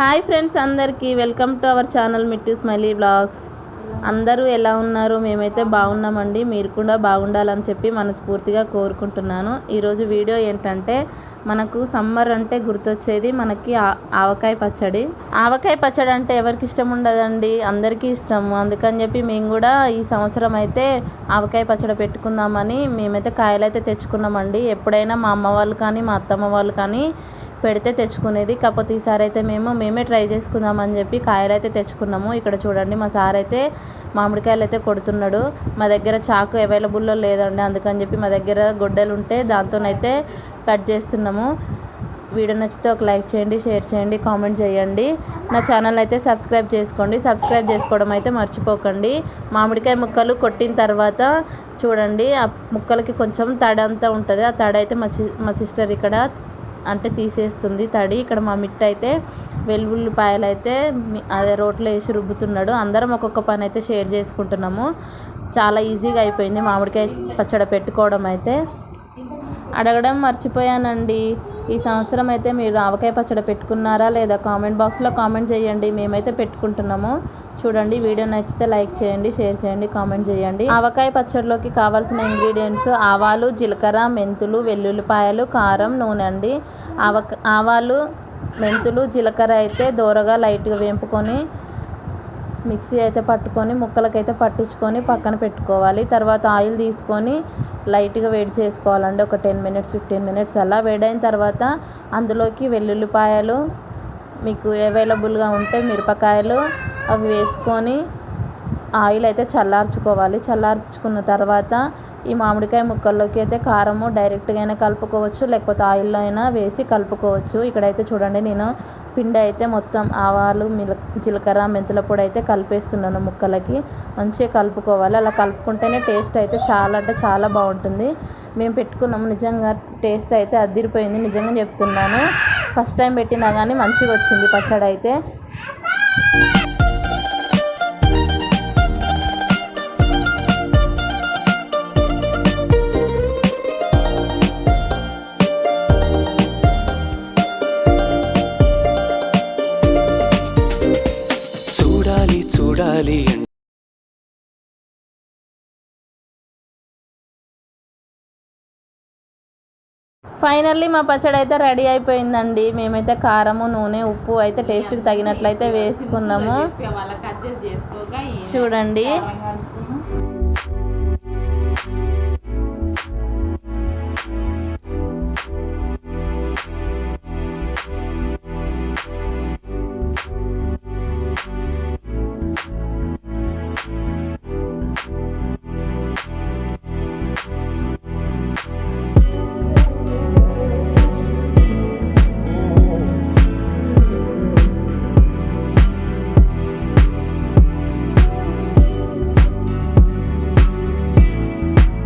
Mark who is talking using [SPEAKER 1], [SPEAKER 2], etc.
[SPEAKER 1] Hi friends అందరికీ welcome to our channel Mittu smiley blogs. అందరూ ఎలా ఉన్నారు? మేమైతే బాగున్నామండి. మీరు కూడా బాగుండాలని చెప్పి మనస్ఫూర్తిగా కోరుకుంటున్నాను. ఈరోజు వీడియో ఏంటంటే మనకు సమ్మర్ అంటే గుర్తొచ్చేది మనకి ఆ- ఆవకాయ పచ్చడి. ఆవకాయ పచ్చడి అంటే ఎవరికి ఇష్టం ఉండదండి? అందరికీ ఇష్టము అందుకని చెప్పి మేము కూడా ఈ సంవత్సరం అయితే ఆవకాయ పచ్చడి పెట్టుకుందామని మేమైతే కాయలు అయితే తెచ్చుకున్నామండి. ఎప్పుడైనా మా అమ్మ వాళ్ళు కానీ మా అత్తమ్మ వాళ్ళు కానీ పెడితే తెచ్చుకునేది. కాకపోతే ఈసారి అయితే మేము మేమే ట్రై చేసుకుందామని చెప్పి కాయలు అయితే తెచ్చుకున్నాము. ఇక్కడ చూడండి మా సార్ అయితే మామిడికాయలు అయితే కొడుతున్నాడు. మా దగ్గర చాకు అవైలబుల్లో లేదండి. అందుకని చెప్పి మా దగ్గర గొడ్డలు ఉంటే దాంతోనైతే కట్ చేస్తున్నాము. వీడియో నచ్చితే ఒక లైక్ చేయండి షేర్ చేయండి కామెంట్ చేయండి. నా ఛానల్ అయితే సబ్స్క్రైబ్ చేసుకోండి. సబ్స్క్రైబ్ చేసుకోవడం అయితే మర్చిపోకండి. మామిడికాయ ముక్కలు కొట్టిన తర్వాత చూడండి ఆ ముక్కలకి కొంచెం తడి అంతా ఉంటుంది. ఆ తడి అయితే మా మా సిస్టర్ ఇక్కడ అంటే తీసేస్తుంది తడి. ఇక్కడ మా మిట్ అయితే వెల్లుల్లిపాయలు అయితే అదే రోట్లో వేసి రుబ్బుతున్నాడు. అందరం ఒక్కొక్క పని అయితే షేర్ చేసుకుంటున్నాము. చాలా ఈజీగా అయిపోయింది మామిడికాయ పచ్చడి పెట్టుకోవడం అయితే. అడగడం మర్చిపోయానండి. ఈ సంవత్సరం అయితే మీరు ఆవకాయ పచ్చడి పెట్టుకున్నారా లేదా కామెంట్ బాక్స్లో కామెంట్ చేయండి. మేమైతే పెట్టుకుంటున్నాము. చూడండి వీడియో నచ్చితే లైక్ చేయండి షేర్ చేయండి కామెంట్ చేయండి. ఆవకాయ పచ్చడిలోకి కావాల్సిన ఇంగ్రీడియంట్స్ ఆవాలు జీలకర్ర మెంతులు వెల్లుల్లిపాయలు కారం నూనె అండి. ఆవక ఆవాలు మెంతులు జీలకర్ర అయితే దోరగా లైట్గా వేంపుకొని మిక్సీ అయితే పట్టుకొని ముక్కలకైతే పట్టించుకొని పక్కన పెట్టుకోవాలి. తర్వాత ఆయిల్ తీసుకొని లైట్గా వేడి చేసుకోవాలండి. ఒక టెన్ మినిట్స్ ఫిఫ్టీన్ మినిట్స్ అలా వేడైన తర్వాత అందులోకి వెల్లుల్లిపాయలు మీకు అవైలబుల్గా ఉంటే మిరపకాయలు అవి వేసుకొని ఆయిల్ అయితే చల్లార్చుకోవాలి. చల్లార్చుకున్న తర్వాత ఈ మామిడికాయ ముక్కల్లోకి అయితే కారము డైరెక్ట్గా అయినా కలుపుకోవచ్చు లేకపోతే ఆయిల్లో అయినా వేసి కలుపుకోవచ్చు. ఇక్కడైతే చూడండి నేను పిండి అయితే మొత్తం ఆవాలు మిల జీలకర్ర మెంతుల పొడి అయితే కలిపేస్తున్నాను ముక్కలకి. మంచిగా కలుపుకోవాలి. అలా కలుపుకుంటేనే టేస్ట్ అయితే చాలా అంటే చాలా బాగుంటుంది. మేము పెట్టుకున్నాం నిజంగా టేస్ట్ అయితే అదిరిపోయింది నిజంగా చెప్తున్నాను. ఫస్ట్ టైం పెట్టినా కానీ మంచిగా వచ్చింది పచ్చడి అయితే
[SPEAKER 2] చూడాలి
[SPEAKER 1] ఫైనల్లీ మా పచ్చడి అయితే రెడీ అయిపోయిందండి. మేమైతే కారము నూనె ఉప్పు అయితే టేస్ట్కి తగినట్లయితే వేసుకున్నాము. చూడండి.